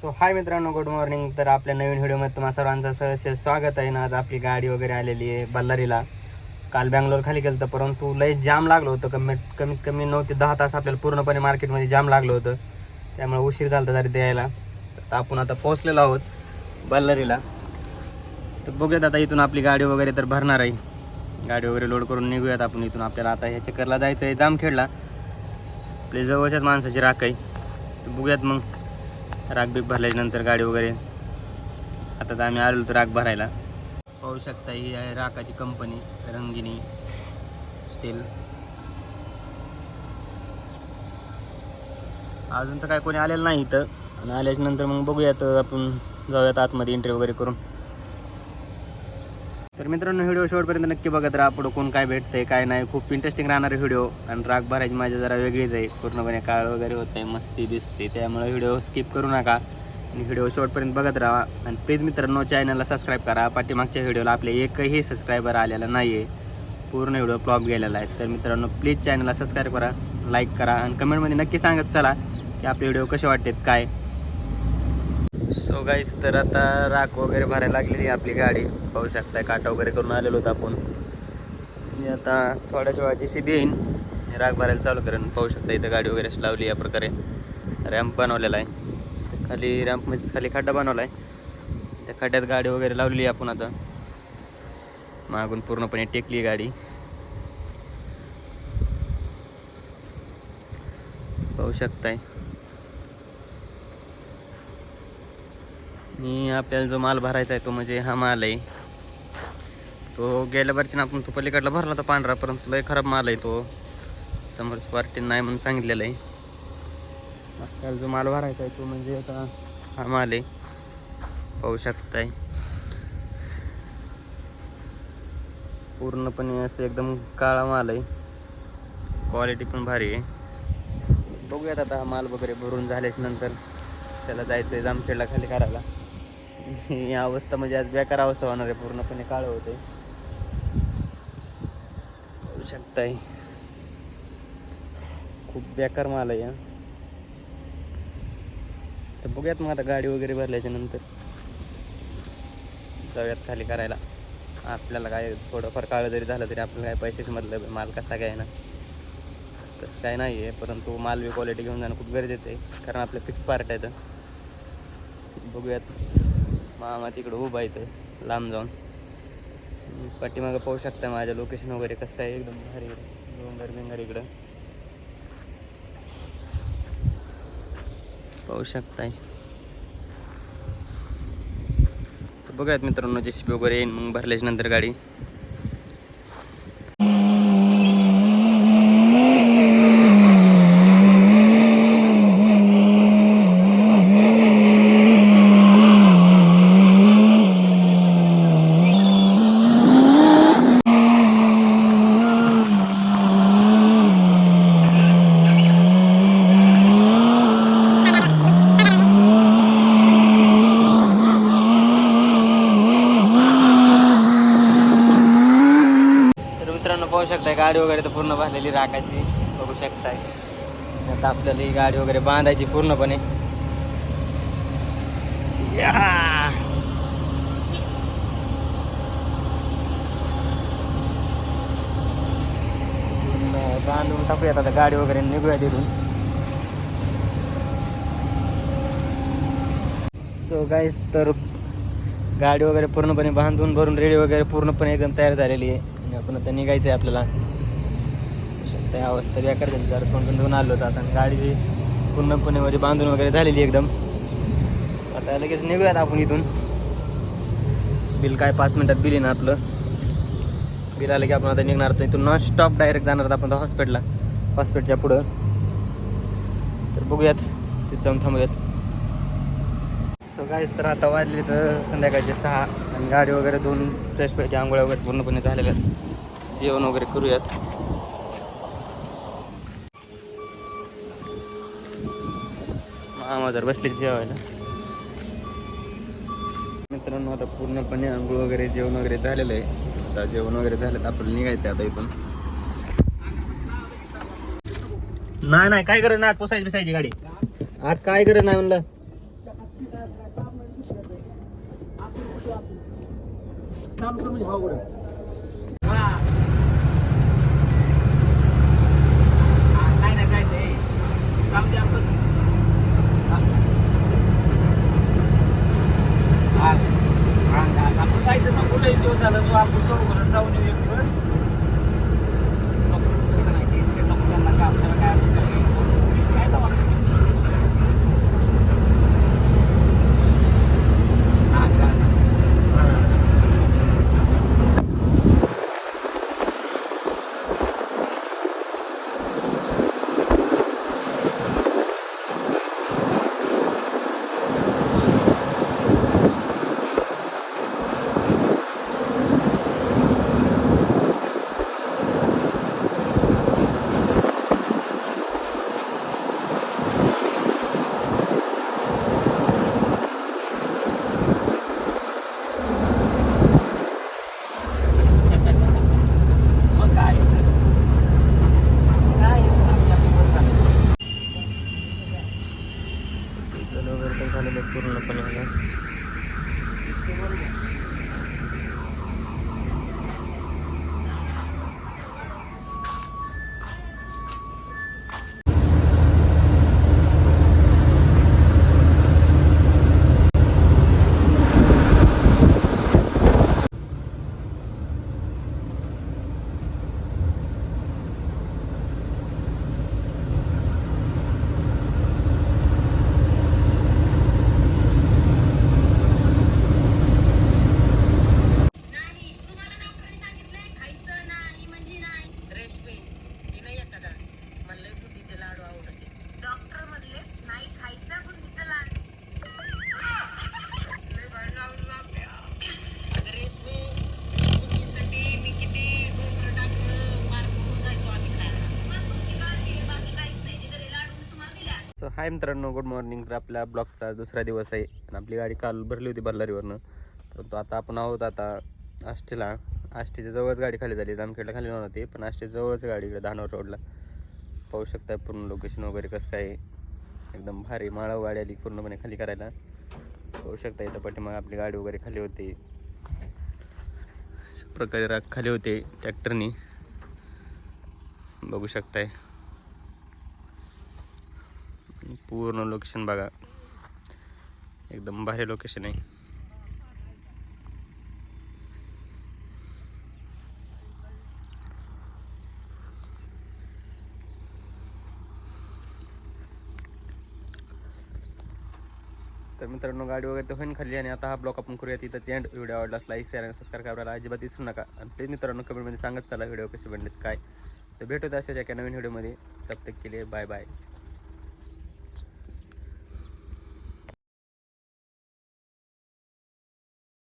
So हाय मित्रांनो good morning तर आपल्या नवीन व्हिडिओमध्ये तुम्हा सर्वांचं सहर्ष स्वागत आहे ना. आज आपली गाडी वगैरे आलेली आहे बल्लारीला. काल बँगलोर खाली गेलं होतं परंतु लय जाम लागलं होतं. कमीत कमीत कमी नऊ ते दहा तास आपल्याला पूर्णपणे मार्केटमध्ये जाम लागलं होतं. त्यामुळे उशीर झाला होता तरी द्यायला. तर आपण आता पोहोचलेलो आहोत बल्लारीला. तर बघूयात आता इथून आपली गाडी वगैरे तर भरणार आहे. गाडी वगैरे लोड करून निघूयात आपण इथून. आपल्याला आता ह्या चक्करला जायचं आहे जाम खेळला आपल्या जवळच्याच माणसाची राख आहे. तर बघूयात मग. राग बीग भरल्याच्यानंतर गाडी वगैरे. आता तर आम्ही आलो तर राग भरायला. पाहू शकता ही आहे राखाची कंपनी रंगिनी स्टील अजून तर काय कोणी आलेलं नाही इथं. आणि आल्याच्यानंतर मग बघूयात आपण जाऊयात आतमध्ये एंट्री वगैरे करून. तर मित्रांनो व्हिडिओ शेवटपर्यंत नक्की बघत राहा. पुढं कोण काय भेटतंय काय नाही. खूप इंटरेस्टिंग राहणार व्हिडिओ. आणि राग भरायची माझी जरा वेगळीच आहे. पूर्णपणे काळ वगैरे होत आहे मस्ती दिसते त्यामुळे व्हिडिओ स्किप करू नका. आणि व्हिडिओ शेवटपर्यंत बघत राहा. आणि प्लीज मित्रांनो चॅनलला सबस्क्राईब करा. पाठीमागच्या व्हिडिओला आपले एकही सबस्क्रायबर आलेला नाही आहे पूर्ण व्हिडिओ फ्लॉप गेलेला आहे. तर मित्रांनो प्लीज चॅनलला सबस्क्राईब करा लाईक करा. आणि कमेंटमध्ये नक्की सांगत चला की आपले व्हिडिओ कसे वाटतात काय? सो गाईस तर आता राख वगैरे भरायला लागलेली आहे आपली गाडी. पाहू शकताय काटा वगैरे करून आलेलो होतो आपण. मी आता थोड्याच वेळा जी सी बी येईन. राख भरायला चालू करेन. पाहू शकता इथं गाडी वगैरे अशी लावली या प्रकारे. रॅम्प बनवलेला आहे. खाली रॅम्पमध्ये म्हणजे खाली खड्डा बनवला आहे त्या खड्ड्यात गाडी वगैरे लावलेली आपण आता. मागून पूर्णपणे टेकली गाडी. पाहू शकताय. आणि आपल्याला जो माल भरायचा आहे तो म्हणजे हा माल आहे. तो गेल्या वर्षीनं आपण तो पलीकडला भरला होता पांढरा परंतु लय खराब माल आहे तो. समोरच्या पार्टीने नाही म्हणून सांगितलेलं आहे. आपल्याला जो माल भरायचा आहे तो म्हणजे आता हा माल आहे. पाहू शकताय. पूर्णपणे असं एकदम काळा माल आहे. क्वालिटी पण भारी आहे. बघूयात आता हा माल वगैरे भरून झाल्याच्यानंतर त्याला जायचं आहे जामखेडला खाली करायला. ही अवस्था म्हणजे आज बेकार अवस्था होणार आहे पूर्णपणे काळं होते बघू शकताय. खूप बेकार माल आहे तर बघूयात मग आता गाडी वगैरे भरल्याच्या नंतर. जाऊयात खाली करायला. आपल्याला काय थोडंफार काळं जरी झालं तरी आपल्याला काय पैसेच मधलं माल कसा काय ना? तसं काय नाही आहे परंतु मालवी क्वालिटी घेऊन जाणं खूप गरजेचं आहे कारण आपलं फिक्स पार्ट आहे तर. बघूयात. मामा तिकडं उभा आहे इथं लांब जाऊन. पाठीमागं पाहू शकता माझ्या लोकेशन वगैरे कसं काय एकदम भारी डोंगर बिंगर इकडं. पाहू शकताय. तर बघूयात मित्रांनो जे सी पी वगैरे येईन मग भरल्याच्या नंतर गाडी तर मित्रांनो पाहू शकताय गाडी वगैरे तर पूर्ण भरलेली राखायची बघू शकताय. आता आपल्याला ही गाडी वगैरे बांधायची पूर्णपणे. या! बांधून टाकूयात आता गाडी वगैरे निघूया तिथून सो गाईज तर गाडी वगैरे पूर्णपणे बांधून भरून रेडी वगैरे पूर्णपणे एकदम तयार झालेली आहे. आणि आपण आता निघायचं आहे आपल्याला. त्या अवस्था बेकार झाली जर कोण धुवून आलो होतं. आता आणि गाडी बी पूर्णपणे बांधून वगैरे झालेली एकदम. आता लगेच निघूयात आपण इथून. बिल काय पाच मिनटात बिल येणार आपलं. बिल आलं की आपण आता निघणार तर इथून नॉन स्टॉप डायरेक्ट जाणार आहोत आपण हॉस्पिटलला हॉस्पिटलच्या पुढं. तर बघूयात. तिथं जाऊन थांबूयात. सो तर आता वाजले तर संध्याकाळचे सहा. आणि गाडी वगैरे दोन फ्रेश पाहिजे आंघोळ्या वगैरे पूर्णपणे झालेल्या आहेत. जेवण वगैरे करूयात. आम्हा जर बसले जेवायला. मित्रांनो आता पूर्णपणे आंघोळ वगैरे जेवण वगैरे झालेलं आहे. आता जेवण वगैरे झालं तर आपल्याला निघायचं आता इथून. नाही नाही काय गरज नाही आज पोसायची बिसायची गाडी. आज काय गरज नाही म्हणलं. काय नाही झालेलं पूर्णपणे आता. नाही तुम्हाला डॉक्टरने सांगितलंय खायचं नाही म्हणजे नाही रेशमी ती नाही येत का मला बुद्धीचे लाडू आवडते डॉक्टर म्हणले नाही खायचं बुंदीचं लाड लय भारी लाडू लागते अगं रेशमी बुद्धीसाठी मी किती डोकं टाकलं मार करून जायचो आम्ही खायला मग तुमची काळजी आहे, बाकी काहीच नाही ते जरी लाडू मी तुम्हाला दिल्या सो हाय मित्रांनो गुड मॉर्निंग तर आपल्या ब्लॉगचा दुसरा दिवस आहे आणि आपली गाडी काल भरली होती बल्लारीवरनं. परंतु आता आपण आहोत आता आष्टीला. आष्टीच्या जवळच गाडी खाली झाली. जामखेडला खाली नव्हती पण आष्टीच्या जवळच गाडी इकडे धानोर रोडला पाहू शकताय पूर्ण लोकेशन वगैरे कसं काय एकदम भारी माळाव गाडी आली पूर्णपणे खाली करायला. पाहू शकता इथं पाठीमाग आपली गाडी वगैरे खाली होती. अशा प्रकारे राग खाली होते ट्रॅक्टरनी. बघू शकताय. पूर्ण लोकेशन बघा. एकदम भारी लोकेशन आहे. तर मित्रांनो गाडी वगैरे तर होईन खाली आणि आता हा ब्लॉग आपण करूया तिथंच एंड व्हिडिओ आवडलास लाईक शेअर आणि सबस्क्राईब करायला अजिबात विसरू नका. आणि प्लीज मित्रांनो कमेंटमध्ये सांगत चला व्हिडिओ कसे बनलेत काय. तर भेटूत अशाच एका नवीन व्हिडिओमध्ये तब तक केले बाय बाय